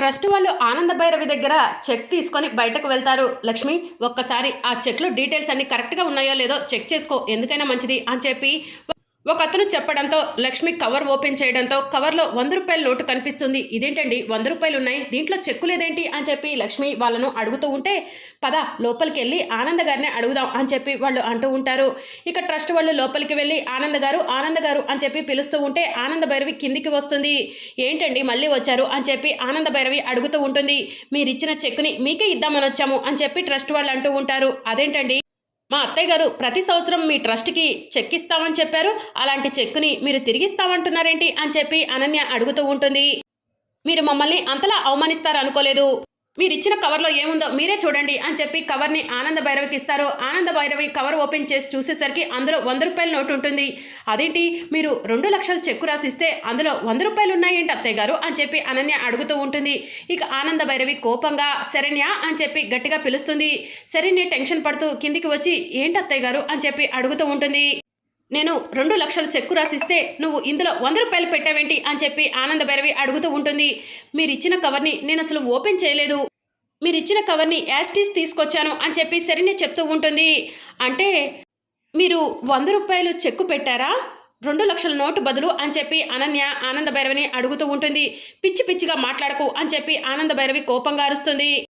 Trust వాళ్ళు ఆనంద భైరవి దగ్గర చెక్ తీసుకొని బయటకు వెళ్తారు. లక్ష్మి ఒక్కసారి ఆ చెక్లో డీటెయిల్స్ అన్ని కరెక్ట్గా ఉన్నాయో లేదో చెక్ చేసుకో. ఎందుకైనా మంచిది అని చెప్పి ఒక అతను చెప్పడంతో లక్ష్మి కవర్ ఓపెన్ చేయడంతో కవర్లో వంద రూపాయల నోటు కనిపిస్తుంది. ఇదేంటండి? వంద రూపాయలు ఉన్నాయి దీంట్లో చెక్కు లేదేంటి అని చెప్పి లక్ష్మి వాళ్ళను అడుగుతూ ఉంటే పద లోపలికి వెళ్ళి ఆనంద గారిని అడుగుదాం అని చెప్పి వాళ్ళు అంటూ ఉంటారు. ఇక ట్రస్ట్ వాళ్ళు లోపలికి వెళ్ళి ఆనంద గారు ఆనంద గారు అని చెప్పి పిలుస్తూ ఉంటే ఆనంద భైరవి కిందికి వస్తుంది. ఏంటండి మళ్ళీ వచ్చారు? అని చెప్పి ఆనంద భైరవి అడుగుతూ ఉంటుంది. మీరు ఇచ్చిన చెక్కుని మీకే ఇద్దామని వచ్చాము అని చెప్పి ట్రస్ట్ వాళ్ళు అంటూ ఉంటారు. అదేంటండి? మా అత్తయ్య గారు ప్రతి సంవత్సరం మీ ట్రస్ట్కి చెక్ ఇస్తామని చెప్పారు. అలాంటి చెక్కుని మీరు తిరిగిస్తామంటున్నారేంటి అని చెప్పి అనన్య అడుగుతూ ఉంటుంది. మీరు మమ్మల్ని అంతలా అవమానిస్తారు అనుకోలేదు మీరు ఇచ్చిన కవర్లో ఏముందో మీరే చూడండి అని చెప్పి కవర్ని ఆనంద భైరవికి ఇస్తారు. ఆనంద భైరవి కవర్ ఓపెన్ చేసి చూసేసరికి అందులో వంద రూపాయల నోటు ఉంటుంది. అదేంటి? మీరు రెండు లక్షల చెక్కు రాసిస్తే అందులో వంద రూపాయలు ఉన్నాయేంటి అత్తయ్య గారు అని చెప్పి అనన్య అడుగుతూ ఉంటుంది. ఇక ఆనంద భైరవి కోపంగా శరణ్య అని చెప్పి గట్టిగా పిలుస్తుంది. శరణ్య టెన్షన్ పడుతూ కిందికి వచ్చి ఏంటి అత్తయ్య గారు? అని చెప్పి అడుగుతూ ఉంటుంది. నేను రెండు లక్షల చెక్కు రాసిస్తే నువ్వు ఇందులో వంద రూపాయలు పెట్టావేంటి అని చెప్పి ఆనంద భైరవి అడుగుతూ ఉంటుంది. మీరిచ్చిన కవర్ని నేను అసలు ఓపెన్ చేయలేదు. మీరిచ్చిన కవర్ని యాస్టీస్ తీసుకొచ్చాను అని చెప్పి సరినే చెప్తూ ఉంటుంది. అంటే మీరు వంద రూపాయలు చెక్కు పెట్టారా? రెండు లక్షల నోటు బదులు అని చెప్పి అనన్య ఆనంద భైరవిని అడుగుతూ ఉంటుంది. పిచ్చి పిచ్చిగా మాట్లాడకు అని చెప్పి ఆనంద భైరవి కోపంగా అరుస్తుంది.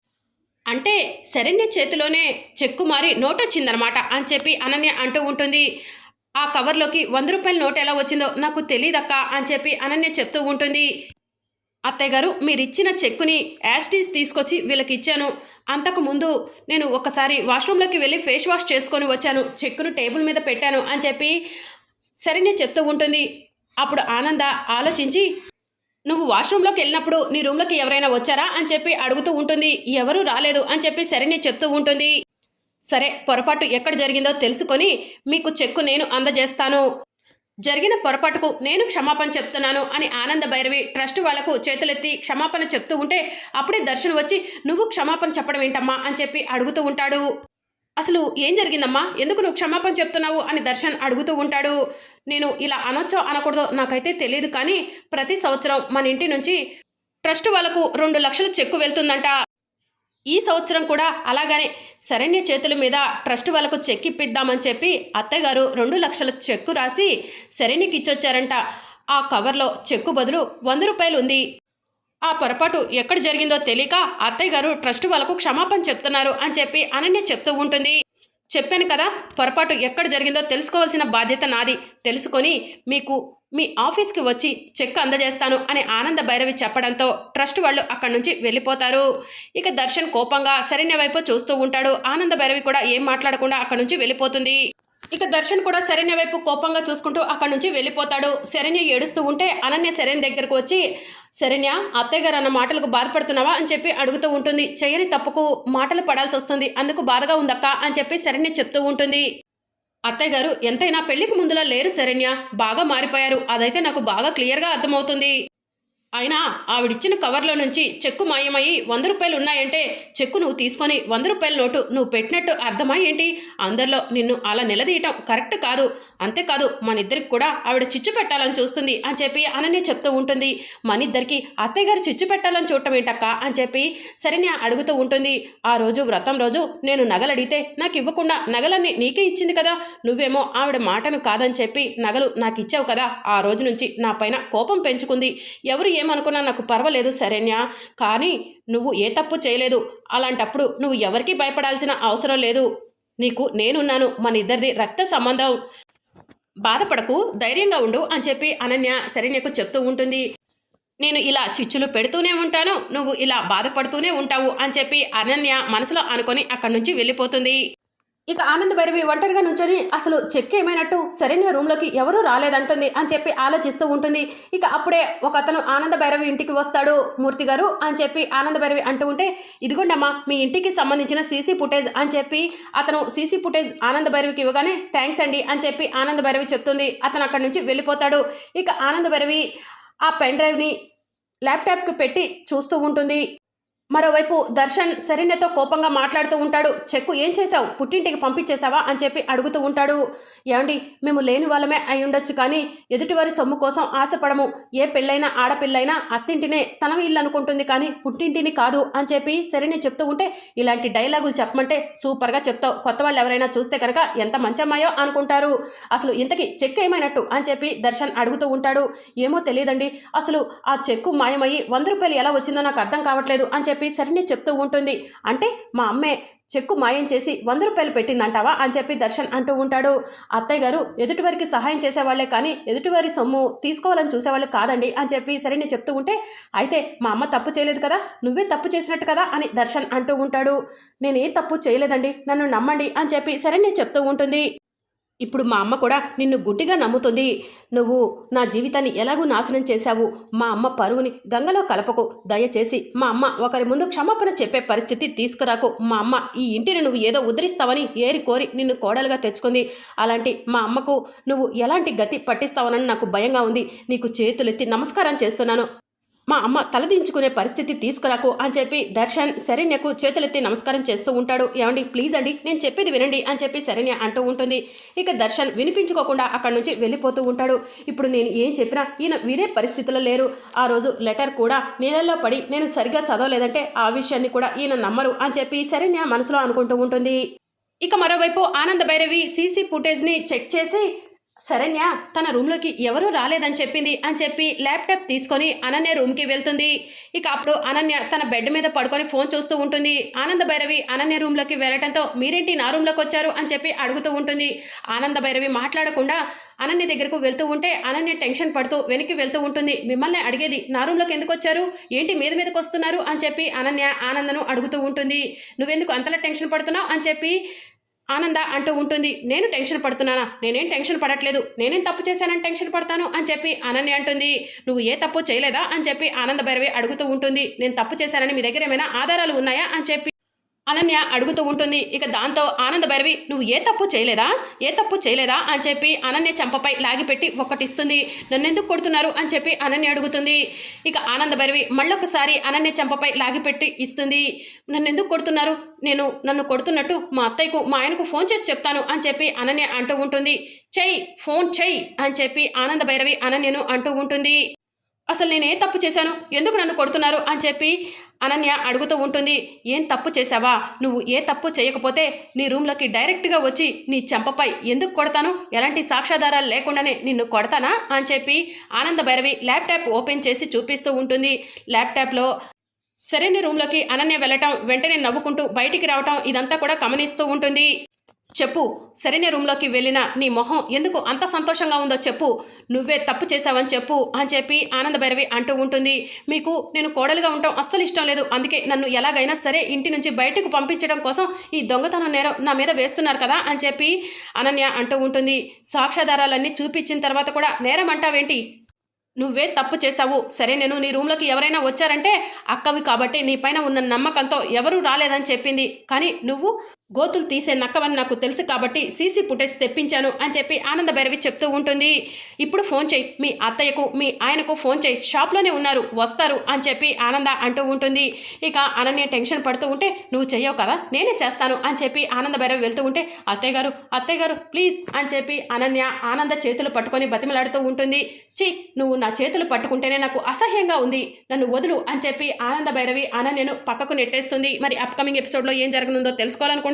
అంటే శరణ్య చేతిలోనే చెక్కు మారి నోట్ వచ్చిందనమాట అని చెప్పి అనన్య అంటూ ఉంటుంది. ఆ కవర్లోకి వంద రూపాయల నోట్ ఎలా వచ్చిందో నాకు తెలియదక్క అని చెప్పి అనన్య చెప్తూ ఉంటుంది. అత్తయ్య గారు మీరు ఇచ్చిన చెక్కుని యాస్టీస్ తీసుకొచ్చి వీళ్ళకి ఇచ్చాను అంతకుముందు నేను ఒకసారి వాష్రూమ్లోకి వెళ్ళి ఫేస్ వాష్ చేసుకొని వచ్చాను. చెక్కును టేబుల్ మీద పెట్టాను అని చెప్పి సరేనే చెప్తూ ఉంటుంది. అప్పుడు ఆనంద ఆలోచించి నువ్వు వాష్రూమ్లోకి వెళ్ళినప్పుడు నీ రూమ్లోకి ఎవరైనా వచ్చారా? అని చెప్పి అడుగుతూ ఉంటుంది. ఎవరూ రాలేదు అని చెప్పి సరేనే చెప్తూ ఉంటుంది. సరే పొరపాటు ఎక్కడ జరిగిందో తెలుసుకొని మీకు చెక్కు నేను అందజేస్తాను. జరిగిన పొరపాటుకు నేను క్షమాపణ చెప్తున్నాను అని ఆనంద భైరవి ట్రస్ట్ వాళ్ళకు చేతులెత్తి క్షమాపణ చెప్తూ ఉంటే అప్పుడే దర్శన్ వచ్చి నువ్వు క్షమాపణ చెప్పడం ఏంటమ్మా? అని చెప్పి అడుగుతూ ఉంటాడు. అసలు ఏం జరిగిందమ్మా? ఎందుకు నువ్వు క్షమాపణ చెప్తున్నావు? అని దర్శన్ అడుగుతూ ఉంటాడు. నేను ఇలా అనొచ్చో అనకూడదో నాకైతే తెలియదు కానీ ప్రతి సంవత్సరం మన ఇంటి నుంచి ట్రస్ట్ వాళ్ళకు రెండు లక్షల చెక్కు వెళ్తుందంట. ఈ సంవత్సరం కూడా అలాగనే శరణ్య చేతుల మీద ట్రస్ట్ వాళ్ళకు చెక్ ఇప్పిద్దామని చెప్పి అత్తగారు రెండు లక్షల చెక్కు రాసి శరణ్యకి ఇచ్చొచ్చారంట. ఆ కవర్లో చెక్కు బదులు వంద రూపాయలు ఉంది. ఆ పొరపాటు ఎక్కడ జరిగిందో తెలియక అత్తయ్య గారు ట్రస్ట్ వాళ్ళకు క్షమాపణ చెప్తున్నారు అని చెప్పి అనన్య చెప్తూ ఉంటుంది. చెప్పాను కదా పొరపాటు ఎక్కడ జరిగిందో తెలుసుకోవాల్సిన బాధ్యత నాది. తెలుసుకొని మీకు మీ ఆఫీస్కి వచ్చి చెక్ అందజేస్తాను అని ఆనంద భైరవి చెప్పడంతో ట్రస్ట్ వాళ్ళు అక్కడి నుంచి వెళ్ళిపోతారు. ఇక దర్శన్ కోపంగా సరైన వైపు చూస్తూ ఉంటాడు. ఆనంద భైరవి కూడా ఏం మాట్లాడకుండా అక్కడి నుంచి వెళ్ళిపోతుంది. ఇక దర్శన్ కూడా శరణ్య వైపు కోపంగా చూసుకుంటూ అక్కడి నుంచి వెళ్ళిపోతాడు. శరణ్య ఏడుస్తూ ఉంటే అనన్య శరణ్ దగ్గరకు వచ్చి శరణ్య అత్తయ్య గారు అన్న మాటలకు బాధపడుతున్నావా? అని చెప్పి అడుగుతూ ఉంటుంది. చేయని తప్పుకు మాటలు పడాల్సి వస్తుంది. అందుకు బాధగా ఉందక్క? అని చెప్పి శరణ్య చెప్తూ ఉంటుంది. అత్తయ్య గారు ఎంతైనా పెళ్ళికి ముందులా లేరు శరణ్య. బాగా మారిపోయారు. అదైతే నాకు బాగా క్లియర్గా అర్థమవుతుంది. అయినా ఆవిడిచ్చిన కవర్లో నుంచి చెక్కు మాయమయ్యి వంద రూపాయలు ఉన్నాయంటే చెక్కు నువ్వు తీసుకొని వంద రూపాయల నోటు నువ్వు పెట్టినట్టు అర్థమయ్యేంటి ఏంటి? అందరిలో నిన్ను అలా నిలదీయటం కరెక్ట్ కాదు. అంతేకాదు మన ఇద్దరికి కూడా ఆవిడ చిచ్చు పెట్టాలని చూస్తుంది అని చెప్పి అనని చెప్తూ ఉంటుంది. మన ఇద్దరికి అత్తయ్య గారు చిచ్చు పెట్టాలని చూడటం ఏంటక్క అని చెప్పి సరైన అడుగుతూ ఉంటుంది. ఆ రోజు వ్రతం రోజు నేను నగలు అడిగితే నాకు ఇవ్వకుండా నగలన్నీ నీకే ఇచ్చింది కదా. నువ్వేమో ఆవిడ మాటను కాదని చెప్పి నగలు నాకు ఇచ్చావు కదా. ఆ రోజు నుంచి నా పైన కోపం పెంచుకుంది. ఎవరు ఏ ఏమనుకున్నా నాకు పర్వాలేదు శరణ్య కానీ నువ్వు ఏ తప్పు చేయలేదు. అలాంటప్పుడు నువ్వు ఎవరికీ భయపడాల్సిన అవసరం లేదు. నీకు నేనున్నాను మన ఇద్దరిది రక్త సంబంధం. బాధపడకు ధైర్యంగా ఉండు అని చెప్పి అనన్య శరణ్యకు చెప్తూ ఉంటుంది. నేను ఇలా చిచ్చులు పెడుతూనే ఉంటాను నువ్వు ఇలా బాధపడుతూనే ఉంటావు అని చెప్పి అనన్య మనసులో అనుకొని అక్కడి నుంచి వెళ్ళిపోతుంది. ఇక ఆనంద్ భైరవి ఒంటరిగా నుంచొని అసలు చెక్ ఏమైనట్టు? సరైన రూమ్లోకి ఎవరూ రాలేదంటుంది అని చెప్పి ఆలోచిస్తూ ఉంటుంది. ఇక అప్పుడే ఒక అతను ఆనంద భైరవి ఇంటికి వస్తాడు. మూర్తి గారు అని చెప్పి ఆనంద భైరవి అంటూ ఉంటే ఇదిగోండమ్మా మీ ఇంటికి సంబంధించిన సీసీ ఫుటేజ్ అని చెప్పి అతను సీసీ ఫుటేజ్ ఆనంద భైరవికి ఇవ్వగానే థ్యాంక్స్ అండి అని చెప్పి ఆనంద భైరవి చెప్తుంది. అతను అక్కడి నుంచి వెళ్ళిపోతాడు. ఇక ఆనంద భైరవి ఆ పెన్ డ్రైవ్ని ల్యాప్టాప్కి పెట్టి చూస్తూ ఉంటుంది. మరోవైపు దర్శన్ శరణ్యతో కోపంగా మాట్లాడుతూ ఉంటాడు. చెక్కు ఏం చేశావు? పుట్టింటికి పంపించేశావా? అని చెప్పి అడుగుతూ ఉంటాడు. ఏమండి మేము లేని వాళ్ళమే అయి ఉండొచ్చు కానీ ఎదుటివారి సొమ్ము కోసం ఆశపడము. ఏ పెళ్ళైనా ఆడపిల్లైనా అత్తింటినే తన ఇల్లు అనుకుంటుంది కానీ పుట్టింటిని కాదు అని చెప్పి శరణ్య చెప్తూ ఉంటే ఇలాంటి డైలాగులు చెప్పమంటే సూపర్గా చెప్తావు. కొత్త వాళ్ళు ఎవరైనా చూస్తే కనుక ఎంత మంచమ్మాయో అనుకుంటారు. అసలు ఇంతకీ చెక్ ఏమైనట్టు? అని చెప్పి దర్శన్ అడుగుతూ ఉంటాడు. ఏమో తెలియదండి. అసలు ఆ చెక్కు మాయమయ్యి వంద రూపాయలు ఎలా వచ్చిందో నాకు అర్థం కావట్లేదు అని చెప్పి చెప్పి సరిని చెప్తూ ఉంటుంది. అంటే మా అమ్మే చెక్కు మాయం చేసి వంద రూపాయలు పెట్టిందంటావా అని చెప్పి దర్శన్ అంటూ ఉంటాడు. అత్తయ్య గారు ఎదుటివారికి సహాయం చేసేవాళ్ళే కానీ ఎదుటివారి సొమ్ము తీసుకోవాలని చూసేవాళ్ళు కాదండి అని చెప్పి సరిని చెప్తూ ఉంటే అయితే మా అమ్మ తప్పు చేయలేదు కదా నువ్వే తప్పు చేసినట్టు కదా అని దర్శన్ అంటూ ఉంటాడు. నేనేం తప్పు చేయలేదండి నన్ను నమ్మండి అని చెప్పి సరిని చెప్తూ ఉంటుంది. ఇప్పుడు మా అమ్మ కూడా నిన్ను గుడ్డిగా నమ్ముతుంది. నువ్వు నా జీవితాన్ని ఎలాగూ నాశనం చేశావు. మా అమ్మ పరువుని గంగలో కలపకు. దయచేసి మా అమ్మ ఒకరి ముందు క్షమాపణ చెప్పే పరిస్థితి తీసుకురాకు. మా అమ్మ ఈ ఇంటిని నువ్వు ఏదో ఉద్ధరిస్తావని ఏరి కోరి నిన్ను కోడలుగా తెచ్చుకుంది. అలాంటి మా అమ్మకు నువ్వు ఎలాంటి గతి పట్టిస్తావనని నాకు భయంగా ఉంది. నీకు చేతులెత్తి నమస్కారం చేస్తున్నాను. మా అమ్మ తలదించుకునే పరిస్థితి తీసుకురాకు అని చెప్పి దర్శన్ శరణ్యకు చేతులెత్తి నమస్కారం చేస్తూ ఉంటాడు. ఏమండి ప్లీజ్ అండి నేను చెప్పేది వినండి అని చెప్పి శరణ్య అంటూ ఉంటుంది. ఇక దర్శన్ వినిపించుకోకుండా అక్కడి నుంచి వెళ్ళిపోతూ ఉంటాడు. ఇప్పుడు నేను ఏం చెప్పినా ఈయన వీరే పరిస్థితిలో లేరు. ఆ రోజు లెటర్ కూడా నీళ్ళల్లో పడి నేను సరిగ్గా చదవలేదంటే ఆ విషయాన్ని కూడా ఈయన నమ్మరు అని చెప్పి శరణ్య మనసులో అనుకుంటూ ఉంటుంది. ఇక మరోవైపు ఆనంద భైరవి సీసీ ఫుటేజ్ని చెక్ చేసి శరణ్య తన రూమ్లోకి ఎవరూ రాలేదని చెప్పింది అని చెప్పి ల్యాప్టాప్ తీసుకొని అనన్య రూమ్కి వెళ్తుంది. ఇక అప్పుడు అనన్య తన బెడ్ మీద పడుకొని ఫోన్ చూస్తూ ఉంటుంది. ఆనంద భైరవి అనన్య రూమ్లోకి వెళ్ళటంతో మీరేంటి నా రూమ్లోకి వచ్చారు అని చెప్పి అడుగుతూ ఉంటుంది. ఆనంద భైరవి మాట్లాడకుండా అనన్య దగ్గరకు వెళ్తూ ఉంటే అనన్య టెన్షన్ పడుతూ వెనక్కి వెళ్తూ ఉంటుంది. మిమ్మల్ని అడిగేది నా రూమ్లోకి ఎందుకు వచ్చారు? ఏంటి మీద మీదకి వస్తున్నారు? అని చెప్పి అనన్య ఆనందను అడుగుతూ ఉంటుంది. నువ్వెందుకు అంతలా టెన్షన్ పడుతున్నావు? అని చెప్పి ఆనంద అంటూ ఉంటుంది నేను టెన్షన్ పడుతున్నానా? నేనేం టెన్షన్ పడట్లేదు. నేనేం తప్పు చేశానని టెన్షన్ పడతాను? అని చెప్పి అనన్య అంటుంది. నువ్వు ఏ తప్పు చేయలేదా? అని చెప్పి ఆనంద భైరవి అడుగుతూ ఉంటుంది. నేను తప్పు చేశానని మీ దగ్గర ఏమైనా ఆధారాలు ఉన్నాయా? అని చెప్పి అనన్య అడుగుతూ ఉంటుంది ఇక దాంతో ఆనంద భైరవి నువ్వు ఏ తప్పు చేయలేదా? ఏ తప్పు చేయలేదా? అని చెప్పి అనన్య చంపపై లాగిపెట్టి ఒక్కటిస్తుంది. నన్నెందుకు కొడుతున్నారు? అని చెప్పి అనన్య అడుగుతుంది. ఇక ఆనంద భైరవి మళ్ళొకసారి అనన్య చంపపై లాగిపెట్టి ఇస్తుంది. నన్నెందుకు కొడుతున్నారు? నేను నన్ను కొడుతున్నట్టు మా అత్తయ్యకు మా ఆయనకు ఫోన్ చేసి చెప్తాను అని చెప్పి అనన్య అంటూ ఉంటుంది. చెయ్యి ఫోన్ చెయ్యి అని చెప్పి ఆనంద భైరవి అనన్యను అంటూ ఉంటుంది. అసలు నేను ఏ తప్పు చేశాను? ఎందుకు నన్ను కొడుతున్నారు? అని చెప్పి అనన్య అడుగుతూ ఉంటుంది ఏం తప్పు చేశావా? నువ్వు ఏ తప్పు చేయకపోతే నీ రూమ్లోకి డైరెక్ట్గా వచ్చి నీ చెంపపై ఎందుకు కొడతాను? ఎలాంటి సాక్ష్యాధారాలు లేకుండానే నిన్ను కొడతానా? అని చెప్పి ఆనంద భైరవి ల్యాప్టాప్ ఓపెన్ చేసి చూపిస్తూ ఉంటుంది. ల్యాప్టాప్లో సరైన రూమ్లోకి అనన్య వెళ్ళటం వెంటనే నవ్వుకుంటూ బయటికి రావటం ఇదంతా కూడా గమనిస్తూ ఉంటుంది. చెప్పు. సరైన రూమ్లోకి వెళ్ళిన నీ మొహం ఎందుకు అంత సంతోషంగా ఉందో చెప్పు. నువ్వే తప్పు చేశావని చెప్పు అని చెప్పి ఆనంద భైరవి అంటూ ఉంటుంది. మీకు నేను కోడలుగా ఉండటం అస్సలు ఇష్టం లేదు. అందుకే నన్ను ఎలాగైనా సరే ఇంటి నుంచి బయటకు పంపించడం కోసం ఈ దొంగతనం నేరం నా మీద వేస్తున్నారు కదా అని చెప్పి అనన్య అంటూ ఉంటుంది. సాక్ష్యాధారాలన్నీ చూపించిన తర్వాత కూడా నేరం అంటావేంటి? నువ్వే తప్పు చేశావు. సరే నేను నీ రూమ్లోకి ఎవరైనా వచ్చారంటే అక్కవి కాబట్టి నీ పైన ఉన్న నమ్మకంతో ఎవరూ రాలేదని చెప్పింది. కానీ నువ్వు గోతులు తీసే నక్కవని నాకు తెలుసు కాబట్టి సీసీ ఫుటేజ్ తెప్పించాను అని చెప్పి ఆనంద భైరవి చెప్తూ ఉంటుంది. ఇప్పుడు ఫోన్ చేయి. మీ అత్తయ్యకు మీ ఆయనకు ఫోన్ చేయి. షాప్లోనే ఉన్నారు. వస్తారు అని చెప్పి ఆనంద అంటూ ఉంటుంది. ఇక అనన్య టెన్షన్ పడుతూ ఉంటే నువ్వు చెయ్యవు కదా? నేనే చేస్తాను అని చెప్పి ఆనంద భైరవి వెళ్తూ ఉంటే అత్తయ్య గారు అత్తయ్య గారు ప్లీజ్ అని చెప్పి అనన్య ఆనంద చేతులు పట్టుకొని బతిమలాడుతూ ఉంటుంది. చి నువ్వు నా చేతులు పట్టుకుంటేనే నాకు అసహ్యంగా ఉంది. నన్ను వదులు అని చెప్పి ఆనంద భైరవి అనన్యను పక్కకు నెట్టేస్తుంది. మరి అప్కమింగ్ ఎపిసోడ్లో ఏం జరగనుందో